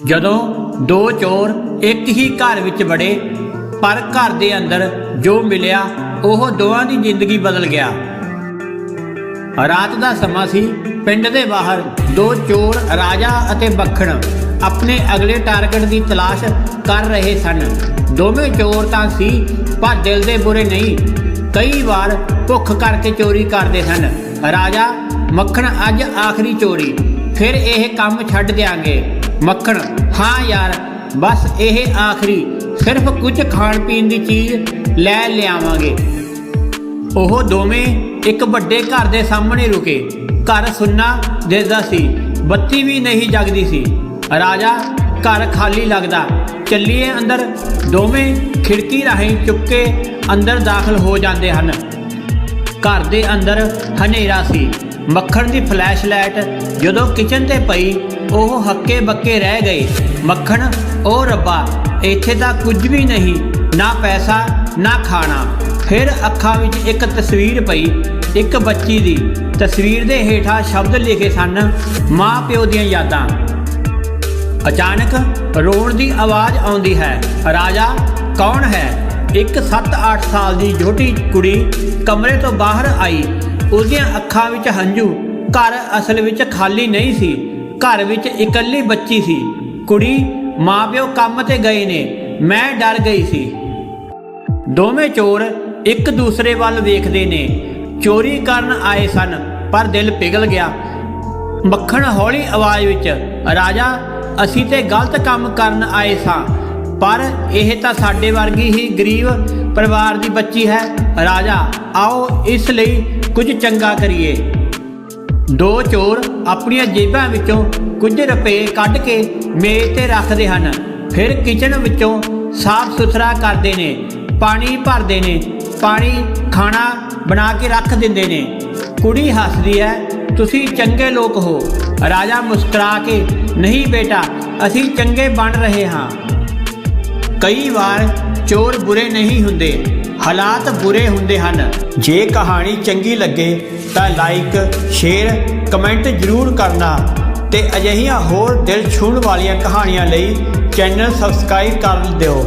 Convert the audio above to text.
ਜਦੋਂ ਦੋ ਚੋਰ ਇੱਕ ਹੀ ਘਰ ਵਿੱਚ ਵੜੇ, ਪਰ ਘਰ ਦੇ ਅੰਦਰ ਜੋ ਮਿਲਿਆ, ਉਹ ਦੋਵਾਂ ਦੀ ਜ਼ਿੰਦਗੀ ਬਦਲ ਗਿਆ। ਰਾਤ ਦਾ ਸਮਾਂ ਸੀ, ਪਿੰਡ ਦੇ ਬਾਹਰ ਦੋ ਚੋਰ ਰਾਜਾ ਅਤੇ ਮੱਖਣ ਆਪਣੇ ਅਗਲੇ ਟਾਰਗੇਟ ਦੀ ਤਲਾਸ਼ ਕਰ ਰਹੇ ਸਨ। ਦੋਵੇਂ ਚੋਰ ਤਾਂ ਸੀ, ਪਰ ਦਿਲ ਦੇ ਬੁਰੇ ਨਹੀਂ। ਕਈ ਵਾਰ ਭੁੱਖ ਕਰਕੇ ਚੋਰੀ ਕਰਦੇ ਸਨ। ਰਾਜਾ, ਮੱਖਣ ਅੱਜ ਆਖਰੀ ਚੋਰੀ, ਫਿਰ ਇਹ ਕੰਮ ਛੱਡ ਦਿਆਂਗੇ। ਮੱਖਣ। ਹਾਂ ਯਾਰ, ਬਸ ਇਹ ਆਖਰੀ। ਸਿਰਫ ਕੁਝ ਖਾਣ ਪੀਣ ਦੀ ਚੀਜ਼ ਲੈ ਲਿਆਵਾਂਗੇ। ਉਹ ਦੋਵੇਂ ਇੱਕ ਵੱਡੇ ਘਰ ਦੇ ਸਾਹਮਣੇ ਰੁਕੇ। ਘਰ ਸੁੰਨਾ ਦਿਸਦਾ ਸੀ। ਬੱਤੀ ਵੀ ਨਹੀਂ ਜਗਦੀ ਸੀ। ਰਾਜਾ, ਘਰ ਖਾਲੀ ਲੱਗਦਾ। ਚੱਲੀਏ ਅੰਦਰ। ਦੋਵੇਂ ਖਿੜਕੀ ਰਾਹੀਂ ਚੁੱਕ ਕੇ ਅੰਦਰ ਦਾਖਲ ਹੋ ਜਾਂਦੇ ਹਨ। ਘਰ ਦੇ ਅੰਦਰ ਹਨੇਰਾ ਸੀ। ਮੱਖਣ ਦੀ ਫਲੈਸ਼ ਲਾਈਟ ਜਦੋਂ ਕਿਚਨ ਤੇ ਪਈ, ਉਹ ਹੱਕੇ ਬੱਕੇ ਰਹਿ ਗਏ। ਮੱਖਣ ਉਹ ਰੱਬਾ, ਇੱਥੇ ਤਾਂ ਕੁਝ ਵੀ ਨਹੀਂ, ਨਾ ਪੈਸਾ, ਨਾ ਖਾਣਾ। ਫਿਰ ਅੱਖਾਂ ਵਿੱਚ ਇੱਕ ਤਸਵੀਰ ਪਈ, ਇੱਕ ਬੱਚੀ ਦੀ। ਤਸਵੀਰ ਦੇ ਹੇਠਾਂ ਸ਼ਬਦ ਲਿਖੇ ਸਨ, ਮਾਂ ਪਿਓ ਦੀਆਂ ਯਾਦਾਂ। ਅਚਾਨਕ ਰੋਣ ਦੀ ਆਵਾਜ਼ ਆਉਂਦੀ ਹੈ, ਰਾਜਾ, ਕੌਣ ਹੈ? ਇੱਕ 7-8 ਸਾਲ ਦੀ ਛੋਟੀ ਕੁੜੀ ਕਮਰੇ ਤੋਂ ਬਾਹਰ ਆਈ। ਉਹਦੀਆਂ ਅੱਖਾਂ ਵਿੱਚ ਹੰਝੂ। ਘਰ ਅਸਲ ਵਿੱਚ ਖਾਲੀ ਨਹੀਂ ਸੀ। ਘਰ ਵਿੱਚ ਇਕੱਲੀ ਬੱਚੀ ਸੀ। ਕੁੜੀ ਮਾਪਿਓ ਕੰਮ ਤੇ ਗਏ ਨੇ। ਮੈਂ ਡਰ ਗਈ ਸੀ। ਦੋਵੇਂ ਚੋਰ ਇੱਕ ਦੂਸਰੇ ਵੱਲ ਵੇਖਦੇ ਨੇ। ਚੋਰੀ ਕਰਨ ਆਏ ਸਨ, ਪਰ ਦਿਲ ਪਿਘਲ ਗਿਆ। ਮੱਖਣ ਹੌਲੀ ਆਵਾਜ਼ ਵਿੱਚ, ਰਾਜਾ, ਅਸੀਂ ਤੇ ਗਲਤ ਕੰਮ ਕਰਨ ਆਏ ਸਾਂ। ਪਰ ਇਹ ਤਾਂ ਸਾਡੇ ਵਰਗੀ ਹੀ ਗਰੀਬ ਪਰਿਵਾਰ ਦੀ ਬੱਚੀ ਹੈ। ਰਾਜਾ, ਆਓ ਇਸ ਲਈ ਕੁਝ ਚੰਗਾ ਕਰੀਏ। ਦੋ ਚੋਰ ਆਪਣੀਆਂ ਜੇਬਾਂ ਵਿੱਚੋਂ ਕੁਝ ਰੁਪਏ ਕੱਢ ਕੇ ਮੇਜ਼ ਤੇ ਰੱਖਦੇ ਹਨ। ਫਿਰ ਕਿਚਨ ਵਿੱਚੋਂ ਸਾਫ਼ ਸੁਥਰਾ ਕਰਦੇ ਨੇ, ਪਾਣੀ ਭਰਦੇ ਨੇ, ਪਾਣੀ ਖਾਣਾ ਬਣਾ ਕੇ ਰੱਖ ਦਿੰਦੇ ਨੇ। ਕੁੜੀ ਹੱਸਦੀ ਹੈ, ਤੁਸੀਂ ਚੰਗੇ ਲੋਕ ਹੋ। ਰਾਜਾ ਮੁਸਕਰਾ ਕੇ, ਨਹੀਂ ਬੇਟਾ, ਅਸੀਂ ਚੰਗੇ ਬਣ ਰਹੇ ਹਾਂ। ਕਈ ਵਾਰ ਚੋਰ ਬੁਰੇ ਨਹੀਂ ਹੁੰਦੇ, ਹਾਲਾਤ ਬੁਰੇ ਹੁੰਦੇ ਹਨ। ਜੇ ਕਹਾਣੀ ਚੰਗੀ ਲੱਗੇ ਤਾਂ ਲਾਈਕ ਸ਼ੇਅਰ ਕਮੈਂਟ ਜ਼ਰੂਰ ਕਰਨਾ ਤੇ ਅਜਿਹੀਆਂ ਹੋਰ ਦਿਲ ਛੂਹਣ ਵਾਲੀਆਂ ਕਹਾਣੀਆਂ ਲਈ ਚੈਨਲ ਸਬਸਕ੍ਰਾਈਬ ਕਰ ਦਿਓ।